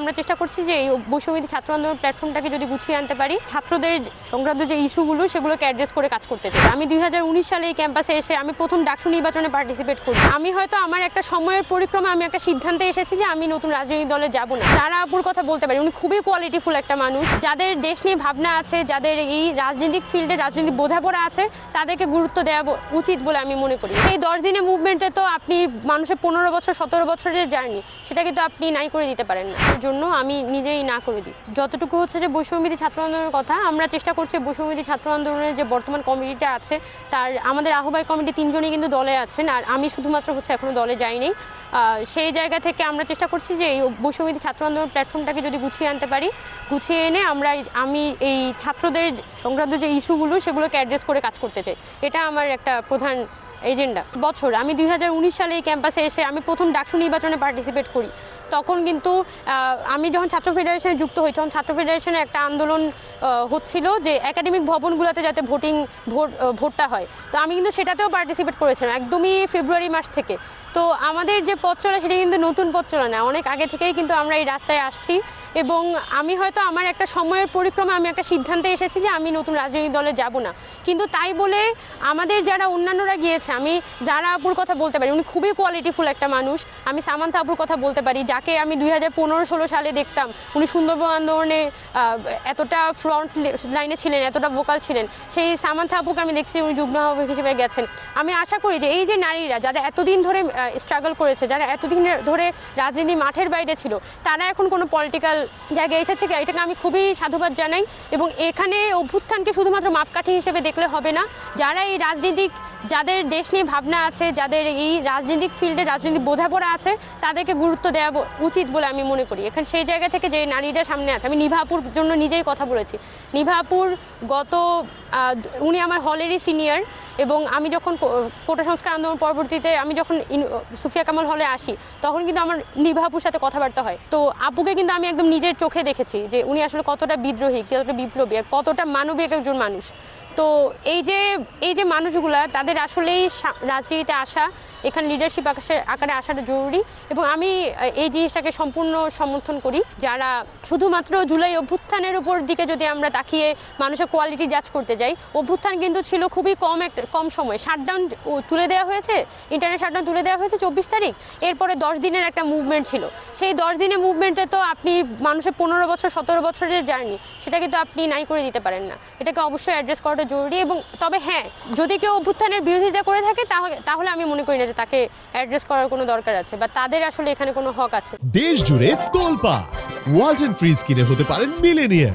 আমরা চেষ্টা করছি যে এই বৈষম্যবিধি ছাত্র আন্দোলন প্ল্যাটফর্মটাকে যদি গুছিয়ে আনতে পারি, ছাত্রদের সংক্রান্ত যে ইস্যুগুলো সেগুলোকে অ্যাড্রেস করে কাজ করতে চাই। আমি দু হাজার উনিশ সালে এই ক্যাম্পাসে এসে আমি প্রথম ডাকসু নির্বাচনে পার্টিসিপেট করি। আমি হয়তো আমার একটা সময়ের পরিক্রমা, আমি একটা সিদ্ধান্তে এসেছি যে আমি নতুন রাজনৈতিক দলে যাব না। তারা আপুর কথা বলতে পারি, উনি খুবই কোয়ালিটিফুল একটা মানুষ। যাদের দেশ নিয়ে ভাবনা আছে, যাদের এই রাজনৈতিক ফিল্ডে রাজনৈতিক বোঝাপড়া আছে, তাদেরকে গুরুত্ব দেওয়া উচিত বলে আমি মনে করি। এই দশ দিনে মুভমেন্টে তো আপনি মানুষের পনেরো বছর, সতেরো বছরের জার্নি সেটা কিন্তু আপনি নাই করে দিতে পারেন না। জন্য আমি নিজেই না করে দিই। যতটুকু হচ্ছে যে বৈষম্যবিধি ছাত্র আন্দোলনের কথা, আমরা চেষ্টা করছি বৈষম্যবিধি ছাত্র আন্দোলনের যে বর্তমান কমিটিটা আছে, তার আমাদের আহ্বায়ক কমিটি তিনজনই কিন্তু দলে আছেন, আর আমি শুধুমাত্র হচ্ছে এখনও দলে যাইনি। সেই জায়গা থেকে আমরা চেষ্টা করছি যে এই বৈষম্যবিধি ছাত্র আন্দোলন প্ল্যাটফর্মটাকে যদি গুছিয়ে আনতে পারি, গুছিয়ে এনে আমরা আমি এই ছাত্রদের সংক্রান্ত যে ইস্যুগুলো সেগুলোকে অ্যাড্রেস করে কাজ করতে চাই। এটা আমার একটা প্রধান এজেন্ডা। বছর, আমি দুই হাজার উনিশ সালে এই ক্যাম্পাসে এসে আমি প্রথম ডাকসু নির্বাচনে পার্টিসিপেট করি। তখন কিন্তু আমি যখন ছাত্র ফেডারেশনে যুক্ত হই, তখন ছাত্র ফেডারেশনে একটা আন্দোলন হচ্ছিল যে একাডেমিক ভবনগুলোতে যাতে ভোটিং ভোট ভোটটা হয়। তো আমি কিন্তু সেটাতেও পার্টিসিপেট করেছিলাম, একদমই ফেব্রুয়ারি মাস থেকে। তো আমাদের যে পথ চলা, সেটা কিন্তু নতুন পথ চলা না, অনেক আগে থেকেই কিন্তু আমরা এই রাস্তায় আসছি। এবং আমি হয়তো আমার একটা সময়ের পরিক্রমা, আমি একটা সিদ্ধান্তে এসেছি যে আমি নতুন রাজনৈতিক দলে যাব না। কিন্তু তাই বলে আমাদের যারা অন্যান্যরা গিয়েছে, আমি যারা আপুর কথা বলতে পারি, উনি খুবই কোয়ালিটিফুল একটা মানুষ, আমি সামান্থা আপুর কথা বলতে পারি, যাকে আমি দুই হাজার পনেরো ষোলো সালে দেখতাম। উনি সুন্দরবন আন্দোলনে এতটা ফ্রন্ট লাইনে ছিলেন এতটা ভোকাল ছিলেন। সেই সামান্থা আপুকে আমি দেখছি উনি যুগ্ম আহ্বায়ক হিসেবে গেছেন। আমি আশা করি যে এই যে নারীরা যারা এতদিন ধরে স্ট্রাগল করেছে যারা এতদিন ধরে রাজনীতি মাঠের বাইরে ছিল তারা এখন কোনো পলিটিক্যাল জায়গায় এসেছে কি, এটাকে আমি খুবই সাধুবাদ জানাই এবং এখানে অভ্যুত্থানকে শুধুমাত্র মাপকাঠি হিসেবে দেখলে হবে না। যারা এই রাজনীতিক যাদের দেশ নিয়ে ভাবনা আছে যাদের এই রাজনৈতিক ফিল্ডে রাজনৈতিক বোঝাপড়া আছে তাদেরকে গুরুত্ব দেওয়া উচিত বলে আমি মনে করি। এখানে সেই জায়গা থেকে যে নারীরা সামনে আছে, আমি নিভাপুর জন্য নিজেই কথা বলেছি। নিভাপুর গত উনি আমার হলেরই সিনিয়র এবং আমি যখন কোটা সংস্কার আন্দোলন পরবর্তীতে আমি যখন সুফিয়া কামাল হলে আসি, তখন কিন্তু আমার নিভাপুর সাথে কথাবার্তা হয়। তো আপুকে কিন্তু আমি একদম নিজের চোখে দেখেছি যে উনি আসলে কতটা বিদ্রোহী, কতটা বিপ্লবী কতটা মানবিক একজন মানুষ। তো এই যে এই যে মানুষগুলা, তাদের আসলেই রাজনীতিতে আসা, এখানে লিডারশিপ আকাশে আকারে আসাটা জরুরি এবং আমি এই জিনিসটাকে সম্পূর্ণ সমর্থন করি। যারা শুধুমাত্র জুলাই অভ্যুত্থানের উপর দিকে যদি আমরা তাকিয়ে মানুষের কোয়ালিটি জাজ করতে যাই, অভ্যুত্থান কিন্তু ছিল খুবই কম একটা কম সময়। শাটডাউন তুলে দেওয়া হয়েছে ইন্টারনেট শাটডাউন তুলে দেওয়া হয়েছে চব্বিশ তারিখ। এরপরে দশ দিনের একটা মুভমেন্ট ছিল। সেই দশ দিনের মুভমেন্টে তো আপনি মানুষের পনেরো বছর, সতেরো বছরের জার্নি সেটা কিন্তু আপনি নাই করে দিতে পারেন না। এটাকে অবশ্যই অ্যাড্রেস করাটা জরুরি এবং তবে হ্যাঁ যদি কেউ অভ্যুত্থানের বিরোধিতা করে থাকে তাহলে তাহলে আমি মনে করি না যে তাকে অ্যাড্রেস করার কোনো দরকার আছে বা তাদের আসলে এখানে কোনো হক আছে। দেশ জুড়ে তোলপা ওয়ালটন ফ্রিজ কিনে হতে পারেন মিলেনিয়ার